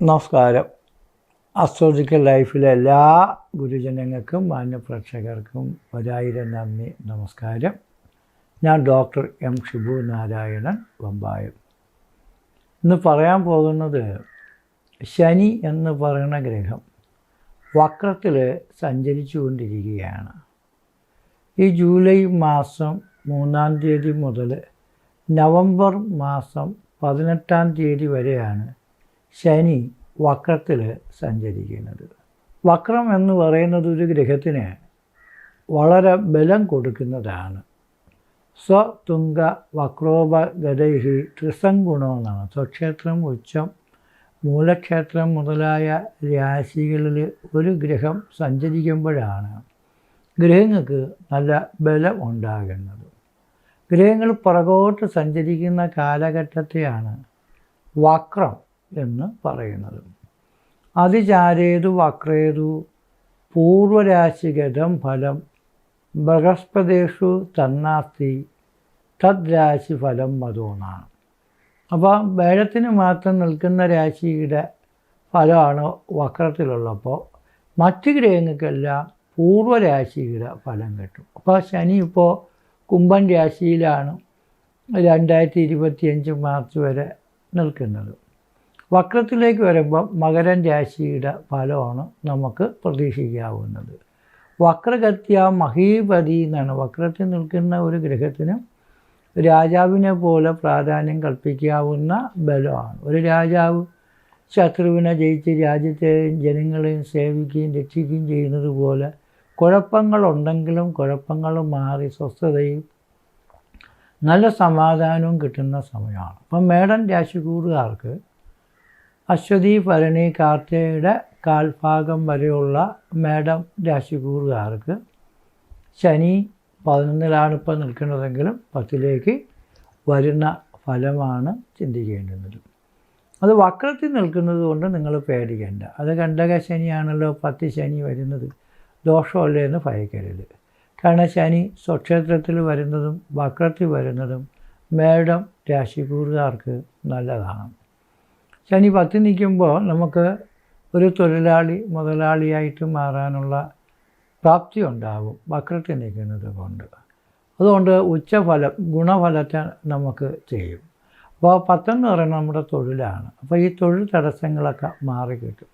നമസ്കാരം. അസ്ട്രോളജിക്കൽ ലൈഫിലെ എല്ലാ ഗുരുജനങ്ങൾക്കും മാന്യപ്രേക്ഷകർക്കും ഒരായിരം നന്ദി നമസ്കാരം. ഞാൻ ഡോക്ടർ എം ഷിബു നാരായണൻ വമ്പായം. ഇന്ന് പറയാൻ പോകുന്നത് ശനി എന്ന് പറയുന്ന ഗ്രഹം വക്രത്തിൽ സഞ്ചരിച്ചു കൊണ്ടിരിക്കുകയാണ് ഈ ജൂലൈ മാസം മൂന്നാം തീയതി മുതൽ നവംബർ മാസം പതിനെട്ടാം തീയതി വരെയാണ് ശനി വക്രത്തിൽ സഞ്ചരിക്കുന്നത്. വക്രം എന്ന് പറയുന്നത് ഒരു ഗ്രഹത്തിന് വളരെ ബലം കൊടുക്കുന്നതാണ്. സ്വതുംഗ വക്രോപ ഗതൈഹി ത്രിസംഗുണോ എന്നാണ് സ്വക്ഷേത്രം ഉച്ചം മൂലക്ഷേത്രം മുതലായ രാശികളിൽ ഒരു ഗ്രഹം സഞ്ചരിക്കുമ്പോഴാണ് ഗ്രഹങ്ങൾക്ക് നല്ല ബലം ഉണ്ടാകുന്നത്. ഗ്രഹങ്ങൾ പുറകോട്ട് സഞ്ചരിക്കുന്ന കാലഘട്ടത്തെയാണ് വക്രം എന്ന് പറയുന്നത്. അതിചാരേതു വക്രേതു പൂർവരാശിഗതം ഫലം ബൃഹസ്പതേഷു തന്നാസ്തി തദ്രാശി ഫലം മതോന്നാണ് അപ്പോൾ വേഴത്തിന് മാത്രം നിൽക്കുന്ന രാശിയുടെ ഫലമാണ് വക്രത്തിലുള്ളപ്പോൾ മറ്റ് ഗ്രഹങ്ങൾക്കെല്ലാം പൂർവരാശിയുടെ ഫലം കിട്ടും. അപ്പോൾ ശനി ഇപ്പോൾ കുംഭൻ രാശിയിലാണ് രണ്ടായിരത്തി ഇരുപത്തിയഞ്ച് മാർച്ച് വരെ നിൽക്കുന്നത്. വക്രത്തിലേക്ക് വരുമ്പം മകരൻ രാശിയുടെ ഫലമാണ് നമുക്ക് പ്രതീക്ഷിക്കാവുന്നത്. വക്രഗത്യ മഹീപതി എന്നാണ്. വക്രത്തിൽ നിൽക്കുന്ന ഒരു ഗ്രഹത്തിന് രാജാവിനെ പോലെ പ്രാധാന്യം കൽപ്പിക്കാവുന്ന ബലമാണ്. ഒരു രാജാവ് ശത്രുവിനെ ജയിച്ച് രാജ്യത്തെയും ജനങ്ങളെയും സേവിക്കുകയും രക്ഷിക്കുകയും ചെയ്യുന്നത് പോലെ കുഴപ്പങ്ങളുണ്ടെങ്കിലും കുഴപ്പങ്ങൾ മാറി സ്വസ്ഥതയും നല്ല സമാധാനവും കിട്ടുന്ന സമയമാണ്. അപ്പം മേടൻ രാശിക്കൂറുകാർക്ക് അശ്വതി ഭരണി കാർത്തികയുടെ കാൽഭാഗം വരെയുള്ള മേഡം രാശിക്കൂറുകാർക്ക് ശനി പതിനൊന്നിലാണ് ഇപ്പോൾ നിൽക്കുന്നതെങ്കിലും പത്തിലേക്ക് വരുന്ന ഫലമാണ് ചിന്തിക്കേണ്ടുന്നത്. അത് വക്രത്തിൽ നിൽക്കുന്നത് കൊണ്ട് നിങ്ങൾ പേടിക്കേണ്ട. അത് കണ്ടക ശനിയാണല്ലോ പത്ത് ശനി വരുന്നത്. ദോഷമല്ലേ എന്ന് ഭയക്കരുത്. കാരണം ശനി സ്വക്ഷേത്രത്തിൽ വരുന്നതും വക്രത്തിൽ വരുന്നതും മേടം രാശിക്കൂറുകാർക്ക് നല്ലതാണ്. ശനി പത്ത് നിൽക്കുമ്പോൾ നമുക്ക് ഒരു തൊഴിലാളി മുതലാളിയായിട്ട് മാറാനുള്ള പ്രാപ്തി ഉണ്ടാകും വക്രത്തിൽ നിൽക്കുന്നത് കൊണ്ട്. അതുകൊണ്ട് ഉച്ചഫലം ഗുണഫലത്തെ നമുക്ക് ചെയ്യും. അപ്പോൾ പത്തെന്ന് പറയുന്നത് നമ്മുടെ തൊഴിലാണ്. അപ്പോൾ ഈ തൊഴിൽ തടസ്സങ്ങളൊക്കെ മാറിക്കിട്ടും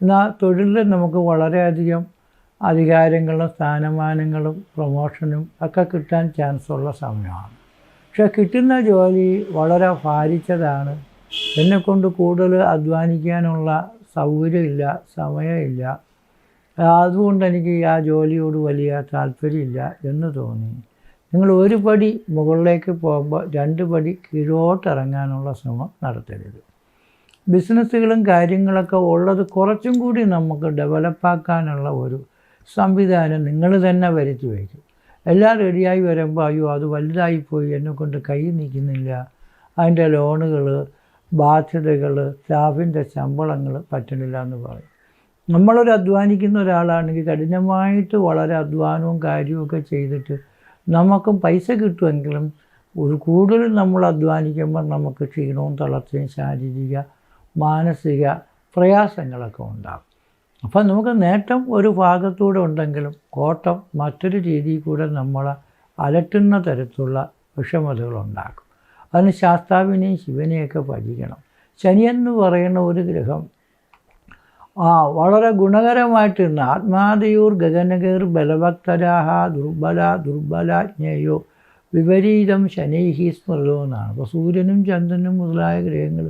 എന്നാൽ തൊഴിലിൽ നമുക്ക് വളരെയധികം അധികാരങ്ങളും സ്ഥാനമാനങ്ങളും പ്രൊമോഷനും ഒക്കെ കിട്ടാൻ ചാൻസ് ഉള്ള സമയമാണ്. പക്ഷെ കിട്ടുന്ന ജോലി വളരെ ഭാരിച്ചതാണ്. എന്നെക്കൊണ്ട് കൂടുതൽ അധ്വാനിക്കാനുള്ള സൗകര്യമില്ല സമയമില്ല. അതുകൊണ്ട് എനിക്ക് ആ ജോലിയോട് വലിയ താല്പര്യമില്ല എന്ന് തോന്നി. നിങ്ങൾ ഒരു പടി മുകളിലേക്ക് പോകുമ്പോൾ രണ്ട് പടി കീഴോട്ടിറങ്ങാനുള്ള ശ്രമം നടത്തരുത്. ബിസിനസ്സുകളും കാര്യങ്ങളൊക്കെ ഉള്ളത് കുറച്ചും കൂടി നമുക്ക് ഡെവലപ്പാക്കാനുള്ള ഒരു സംവിധാനം നിങ്ങൾ തന്നെ വരുത്തി വയ്ക്കും. എല്ലാം റെഡിയായി വരുമ്പോൾ അയ്യോ അത് വലുതായിപ്പോയി എന്നെക്കൊണ്ട് കൈ നിൽക്കുന്നില്ല അതിന്റെ ലോണുകൾ ബാധ്യതകൾ സ്റ്റാഫിന്റെ ശമ്പളങ്ങൾ പറ്റുന്നില്ല എന്ന് പറയും. നമ്മളൊരു അധ്വാനിക്കുന്ന ഒരാളാണെങ്കിൽ കഠിനമായിട്ട് വളരെ അധ്വാനവും കാര്യമൊക്കെ ചെയ്തിട്ട് നമുക്കും പൈസ കിട്ടുമെങ്കിലും ഒരു കൂടുതൽ നമ്മൾ അധ്വാനിക്കുമ്പോൾ നമുക്ക് ക്ഷീണവും തളർച്ചയും ശാരീരിക മാനസിക പ്രയാസങ്ങളൊക്കെ ഉണ്ടാകും. അപ്പം നമുക്ക് നേട്ടം ഒരു ഭാഗത്തൂടെ ഉണ്ടെങ്കിലും കോട്ടം മറ്റൊരു രീതിയിൽ കൂടെ നമ്മളെ അലട്ടുന്ന തരത്തിലുള്ള വിഷമതകളുണ്ടാക്കും അതിന് ശാസ്താവിനെയും ശിവനെയൊക്കെ ഭജിക്കണം. ശനി എന്ന് പറയുന്ന ഒരു ഗ്രഹം ആ വളരെ ഗുണകരമായിട്ടിരുന്ന ആത്മാതയൂർ ഗഗനകേർ ബലഭക്തരാഹ ദുർബല ദുർബലാജ്ഞയോ വിപരീതം ശനൈഹി സ്മൃതോ എന്നാണ്. അപ്പോൾ സൂര്യനും ചന്ദ്രനും മുതലായ ഗ്രഹങ്ങൾ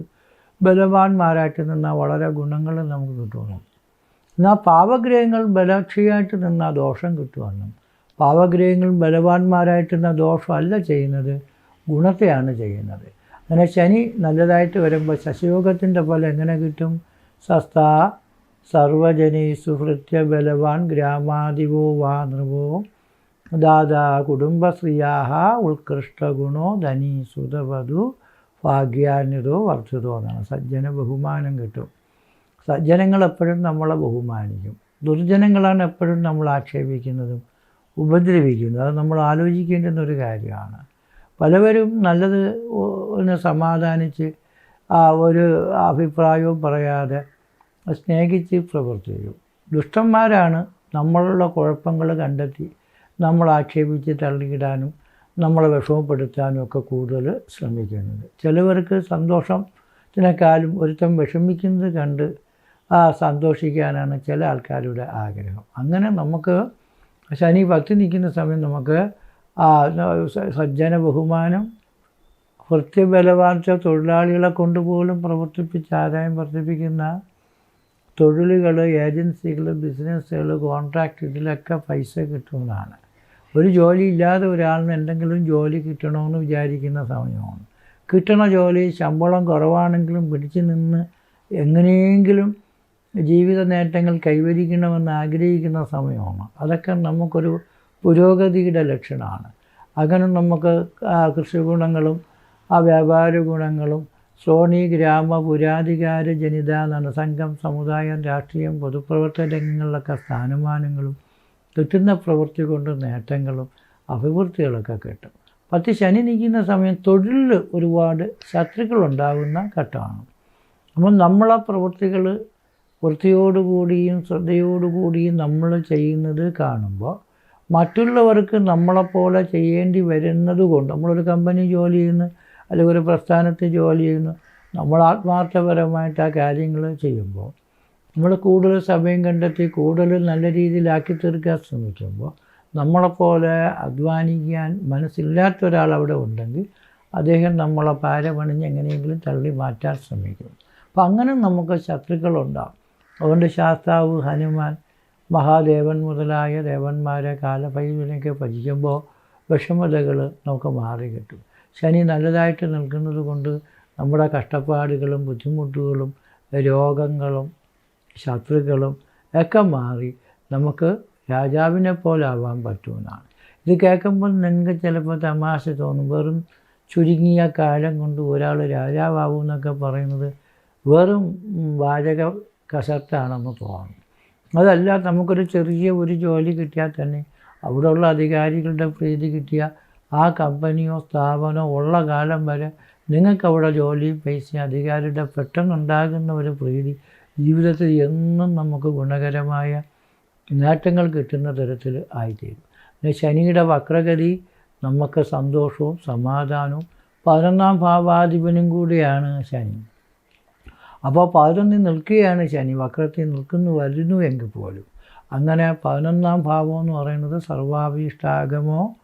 ബലവാന്മാരായിട്ട് നിന്നാൽ വളരെ ഗുണങ്ങൾ നമുക്ക് കിട്ടുന്നു. എന്നാൽ പാവഗ്രഹങ്ങൾ ബലക്ഷിയായിട്ട് നിന്നാൽ ദോഷം കിട്ടുമെന്നും പാവഗ്രഹങ്ങൾ ബലവാന്മാരായിട്ട് നിന്നാൽ ദോഷമല്ല ചെയ്യുന്നത് ഗുണത്തെയാണ് ചെയ്യുന്നത്. അങ്ങനെ ശനി നല്ലതായിട്ട് വരുമ്പോൾ ശശയോഗത്തിന്റെ ഫലം എങ്ങനെ കിട്ടും? സസ്ത സർവജനീ സുഹൃത്യ ബലവാൻ ഗ്രാമാധിപോ വാ നൃവോ ദാദാ കുടുംബശ്രീയാഹ ഉത്കൃഷ്ടഗുണോ ധനി സുതവധു ഭാഗ്യാന്യതോ വർദ്ധിതോ എന്നാണ്. സജ്ജന ബഹുമാനം കിട്ടും. സജ്ജനങ്ങൾ എപ്പോഴും നമ്മളെ ബഹുമാനിക്കും. ദുർജനങ്ങളാണ് എപ്പോഴും നമ്മൾ ആക്ഷേപിക്കുന്നതും ഉപദ്രവിക്കുന്നതും. അത് നമ്മൾ ആലോചിക്കേണ്ടുന്ന ഒരു കാര്യമാണ്. പലവരും നല്ലത് ഒന്ന് സമാധാനിച്ച് ഒരു അഭിപ്രായവും പറയാതെ സ്നേഹിച്ച് പ്രവർത്തിക്കും ദുഷ്ടന്മാരാണ് നമ്മളുള്ള കുഴപ്പങ്ങൾ കണ്ടെത്തി നമ്മൾ ആക്ഷേപിച്ച് തള്ളിയിടാനും നമ്മളെ വിഷമപ്പെടുത്താനും ഒക്കെ കൂടുതൽ ശ്രമിക്കുന്നത് ചിലവർക്ക് സന്തോഷത്തിനേക്കാളും ഒരുത്തം വിഷമിക്കുന്നത് കണ്ട് ആ സന്തോഷിക്കാനാണ് ചില ആൾക്കാരുടെ ആഗ്രഹം. അങ്ങനെ നമുക്ക് ശനി ഭക്തി നിൽക്കുന്ന സമയം നമുക്ക് ആ സജ്ജന ബഹുമാനം ഭൃത്യബലവാർച്ച തൊഴിലാളികളെ കൊണ്ടുപോലും പ്രവർത്തിപ്പിച്ച് ആദായം വർദ്ധിപ്പിക്കുന്ന തൊഴിലുകൾ ഏജൻസികൾ ബിസിനസ്സുകൾ കോൺട്രാക്ട് ഇതിലൊക്കെ പൈസ കിട്ടുന്നതാണ്. ഒരു ജോലി ഇല്ലാതെ ഒരാളിന് എന്തെങ്കിലും ജോലി കിട്ടണമെന്ന് വിചാരിക്കുന്ന സമയമാണ്. കിട്ടണ ജോലി ശമ്പളം കുറവാണെങ്കിലും പിടിച്ചു നിന്ന് എങ്ങനെയെങ്കിലും ജീവിത നേട്ടങ്ങൾ കൈവരിക്കണമെന്ന് ആഗ്രഹിക്കുന്ന സമയമാണ്. അതൊക്കെ നമുക്കൊരു പുരോഗതിയുടെ ലക്ഷണമാണ്. അങ്ങനെ നമുക്ക് ആ കൃഷി ഗുണങ്ങളും ആ വ്യാപാര ഗുണങ്ങളും സോണി ഗ്രാമ പുരാധികാര ജനിത നനസംഘം സമുദായം രാഷ്ട്രീയം പൊതുപ്രവർത്തന രംഗങ്ങളിലൊക്കെ സ്ഥാനമാനങ്ങളും കിട്ടുന്ന പ്രവൃത്തി കൊണ്ട് നേട്ടങ്ങളും അഭിവൃദ്ധികളൊക്കെ കിട്ടും. പത്ത് ശനി നിൽക്കുന്ന സമയം തൊഴിലിൽ ഒരുപാട് ശത്രുക്കളുണ്ടാകുന്ന ഘട്ടമാണ്. അപ്പം നമ്മളെ പ്രവൃത്തികൾ വൃത്തിയോടുകൂടിയും ശ്രദ്ധയോടുകൂടിയും നമ്മൾ ചെയ്യുന്നത് കാണുമ്പോൾ മറ്റുള്ളവർക്ക് നമ്മളെപ്പോലെ ചെയ്യേണ്ടി വരുന്നത് കൊണ്ട് നമ്മളൊരു കമ്പനി ജോലി ചെയ്യുന്നു അല്ലെങ്കിൽ ഒരു പ്രസ്ഥാനത്ത് ജോലി ചെയ്യുന്നു നമ്മൾ ആത്മാർത്ഥപരമായിട്ട് ആ കാര്യങ്ങൾ ചെയ്യുമ്പോൾ നമ്മൾ കൂടുതൽ സമയം കണ്ടെത്തി കൂടുതൽ നല്ല രീതിയിലാക്കി തീർക്കാൻ ശ്രമിക്കുമ്പോൾ നമ്മളെപ്പോലെ അധ്വാനിക്കാൻ മനസ്സില്ലാത്ത ഒരാൾ അവിടെ ഉണ്ടെങ്കിൽ അദ്ദേഹം നമ്മളെ പാരപണിഞ്ഞ് എങ്ങനെയെങ്കിലും തള്ളി മാറ്റാൻ ശ്രമിക്കും. അപ്പം അങ്ങനെ നമുക്ക് ശത്രുക്കളുണ്ടാകും അതുകൊണ്ട് ശാസ്താവ് ഹനുമാൻ മഹാദേവൻ മുതലായ ദേവന്മാരെ കാലഭൈരവനൊക്കെ ഭജിക്കുമ്പോൾ വിഷമതകൾ നമുക്ക് മാറി കിട്ടും. ശനി നല്ലതായിട്ട് നിൽക്കുന്നത് കൊണ്ട് നമ്മുടെ കഷ്ടപ്പാടുകളും ബുദ്ധിമുട്ടുകളും രോഗങ്ങളും ശത്രുക്കളും ഒക്കെ മാറി നമുക്ക് രാജാവിനെ പോലെ ആവാൻ പറ്റുമെന്നാണ്. ഇത് കേൾക്കുമ്പോൾ നിങ്ങൾക്ക് ചിലപ്പോൾ തമാശ തോന്നും. വെറും ചുരുങ്ങിയ കാലം കൊണ്ട് ഒരാൾ രാജാവാകും എന്നൊക്കെ പറയുന്നത് വെറും വാചക കസർത്താണെന്ന് തോന്നും. അതല്ല നമുക്കൊരു ചെറിയ ഒരു ജോലി കിട്ടിയാൽ തന്നെ അവിടെയുള്ള അധികാരികളുടെ പ്രീതി കിട്ടിയ ആ കമ്പനിയോ സ്ഥാപനമോ ഉള്ള കാലം വരെ നിങ്ങൾക്ക് അവിടെ ജോലിയും പൈസയും അധികാരിയുടെ പെട്ടെന്നുണ്ടാകുന്ന ഒരു പ്രീതി ജീവിതത്തിൽ എന്നും നമുക്ക് ഗുണകരമായ നേട്ടങ്ങൾ കിട്ടുന്ന തരത്തിൽ ആയിത്തീരും. ശനിയുടെ വക്രഗതി നമുക്ക് സന്തോഷവും സമാധാനവും പതിനൊന്നാം ഭാവാധിപനും കൂടിയാണ് ശനി. അപ്പോൾ പതിനൊന്നിൽ നിൽക്കുകയാണ് ശനി. വക്രത്തിൽ നിൽക്കുന്നു വരുന്നു എങ്കിൽ പോലും. അങ്ങനെ പതിനൊന്നാം ഭാവം എന്ന് പറയുന്നത് സർവാഭീഷ്ടാഗമോ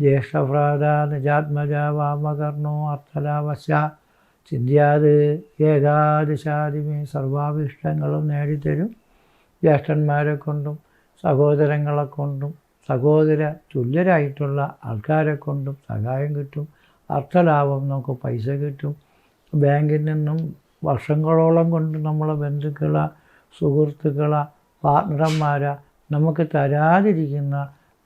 ജ്യേഷ്ഠഭ്രാത നിജാത്മജ വാമകർണോ അർത്ഥലാവശ ചിന്തിയാത് ഏകാദശാദിമേ സർവാഭീഷ്ടങ്ങളും നേടിത്തരും. ജ്യേഷ്ഠന്മാരെ കൊണ്ടും സഹോദരങ്ങളെ കൊണ്ടും സഹോദര തുല്യരായിട്ടുള്ള ആൾക്കാരെ കൊണ്ടും സഹായം കിട്ടും. അർത്ഥലാഭം നമുക്ക് പൈസ കിട്ടും. ബാങ്കിൽ നിന്നും വർഷങ്ങളോളം കൊണ്ട് നമ്മളെ ബന്ധുക്കളെ സുഹൃത്തുക്കള പാർട്ട്ണർമാരെ നമുക്ക് തരാതിരിക്കുന്ന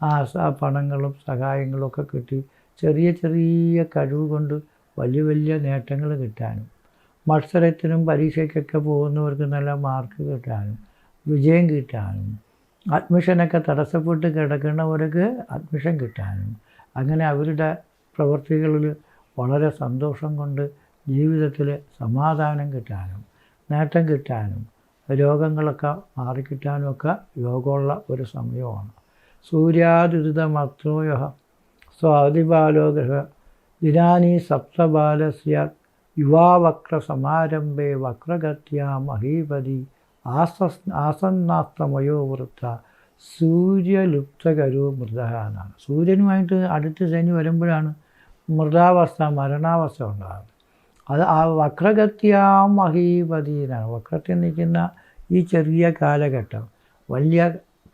ആ പണങ്ങളും സഹായങ്ങളും ഒക്കെ കിട്ടി ചെറിയ ചെറിയ കഴിവ് കൊണ്ട് വലിയ വലിയ നേട്ടങ്ങൾ കിട്ടാനും. മത്സരത്തിനും പരീക്ഷയ്ക്കൊക്കെ പോകുന്നവർക്ക് നല്ല മാർക്ക് കിട്ടാനും വിജയം കിട്ടാനും. അഡ്മിഷനൊക്കെ തടസ്സപ്പെട്ട് കിടക്കുന്നവർക്ക് അഡ്മിഷൻ കിട്ടാനും. അങ്ങനെ അവരുടെ പ്രവൃത്തികളിൽ വളരെ സന്തോഷം കൊണ്ട് ജീവിതത്തിൽ സമാധാനം കിട്ടാനും നേട്ടം കിട്ടാനും രോഗങ്ങളൊക്കെ മാറിക്കിട്ടാനും ഒക്കെ യോഗമുള്ള ഒരു സമയമാണ്. സൂര്യാദുരിതമത്രോയ സ്വാതിബാലോഗ്രഹ ദിനാനി സപ്തബാലസ്യ യുവാവക്ര സമാരംഭേ വക്രഗത്യാ മഹീപതി ആസസ് ആസന്നാസ്തമയോ വൃത്ത സൂര്യലുപ്തകരു മൃത എന്നാണ്. സൂര്യനുമായിട്ട് അടുത്ത ശനി വരുമ്പോഴാണ് മൃതാവസ്ഥ മരണാവസ്ഥ ഉണ്ടാകുന്നത്. അത് ആ വക്രഗത്യാം മഹീപതി എന്നാണ്. വക്രത്തിൽ നിൽക്കുന്ന ഈ ചെറിയ കാലഘട്ടം വലിയ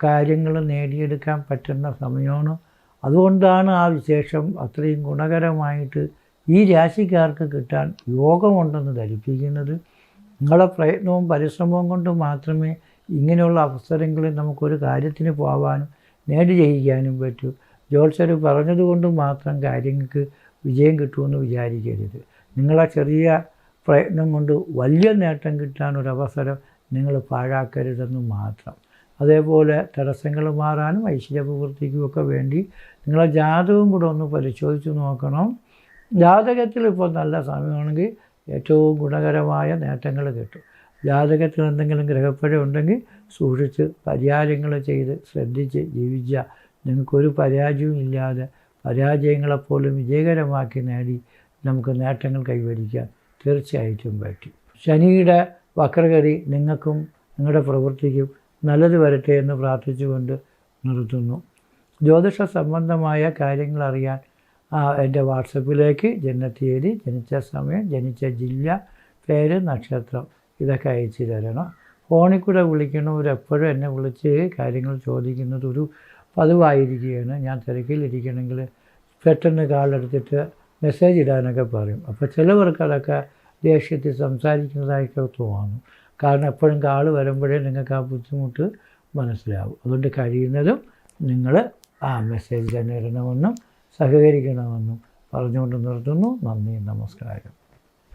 കാര്യങ്ങൾ നേടിയെടുക്കാൻ പറ്റുന്ന സമയമാണ്. അതുകൊണ്ടാണ് ആ വിശേഷം അത്രയും ഗുണകരമായിട്ട് ഈ രാശിക്കാർക്ക് കിട്ടാൻ യോഗമുണ്ടെന്ന് ധരിപ്പിക്കുന്നത്. നിങ്ങളെ പ്രയത്നവും പരിശ്രമവും കൊണ്ട് മാത്രമേ ഇങ്ങനെയുള്ള അവസരങ്ങളിൽ നമുക്കൊരു കാര്യത്തിന് പോകാനും നേടി ജയിക്കാനും പറ്റൂ. ജോത്സര് പറഞ്ഞതുകൊണ്ട് മാത്രം കാര്യങ്ങൾക്ക് വിജയം കിട്ടുമെന്ന് വിചാരിക്കരുത്. നിങ്ങളെ ചെറിയ പ്രയത്നം കൊണ്ട് വലിയ നേട്ടം കിട്ടാനൊരവസരം നിങ്ങൾ പാഴാക്കരുതെന്ന് മാത്രം. അതേപോലെ തടസ്സങ്ങൾ മാറാനും ഐശ്വര്യപ്രവൃത്തിക്കുമൊക്കെ വേണ്ടി നിങ്ങളെ ജാതകവും കൂടെ ഒന്ന് പരിശോധിച്ച് നോക്കണം. ജാതകത്തിൽ ഇപ്പോൾ നല്ല സമയമാണെങ്കിൽ ഏറ്റവും ഗുണകരമായ നേട്ടങ്ങൾ കിട്ടും. ജാതകത്തിൽ എന്തെങ്കിലും ഗ്രഹപ്പഴ ഉണ്ടെങ്കിൽ സൂക്ഷിച്ച് പരിഹാരങ്ങൾ ചെയ്ത് ശ്രദ്ധിച്ച് ജീവിച്ച നിങ്ങൾക്കൊരു പരാജയവും ഇല്ലാതെ പരാജയങ്ങളെപ്പോലും വിജയകരമാക്കി നേടി നമുക്ക് നേട്ടങ്ങൾ കൈവരിക്കാൻ തീർച്ചയായിട്ടും പറ്റും. ശനിയുടെ വക്രഗതി നിങ്ങൾക്കും നിങ്ങളുടെ പ്രവൃത്തിക്കും നല്ലത് വരട്ടെ എന്ന് പ്രാർത്ഥിച്ചുകൊണ്ട് നിർത്തുന്നു. ജ്യോതിഷ സംബന്ധമായ കാര്യങ്ങൾ അറിയാൻ എന്റെ വാട്സപ്പിലേക്ക് ജനനത്തീയതി ജനിച്ച സമയം ജനിച്ച ജില്ല പേര് നക്ഷത്രം ഇതൊക്കെ അയച്ചു തരണം. ഫോണിൽ കൂടെ വിളിക്കണവരെപ്പോഴും എന്നെ വിളിച്ച് കാര്യങ്ങൾ ചോദിക്കുന്നത് ഒരു പതിവായിരിക്കുകയാണ്. ഞാൻ തിരക്കിലിരിക്കണമെങ്കിൽ പെട്ടെന്ന് കാളെടുത്തിട്ട് മെസ്സേജ് ഇടാനൊക്കെ പറയും. അപ്പോൾ ചിലവർക്ക് അതൊക്കെ ദേഷ്യത്തിൽ സംസാരിക്കുന്നതായിട്ട് തോന്നും. കാരണം എപ്പോഴും കാൾ വരുമ്പോഴേ നിങ്ങൾക്ക് ആ ബുദ്ധിമുട്ട് മനസ്സിലാവും. അതുകൊണ്ട് കഴിയുന്നതും നിങ്ങൾ ആ മെസ്സേജ് തന്നെ ഇടണമെന്നും സഹകരിക്കണമെന്നും പറഞ്ഞുകൊണ്ട് നിർത്തുന്നു. നന്ദി നമസ്കാരം.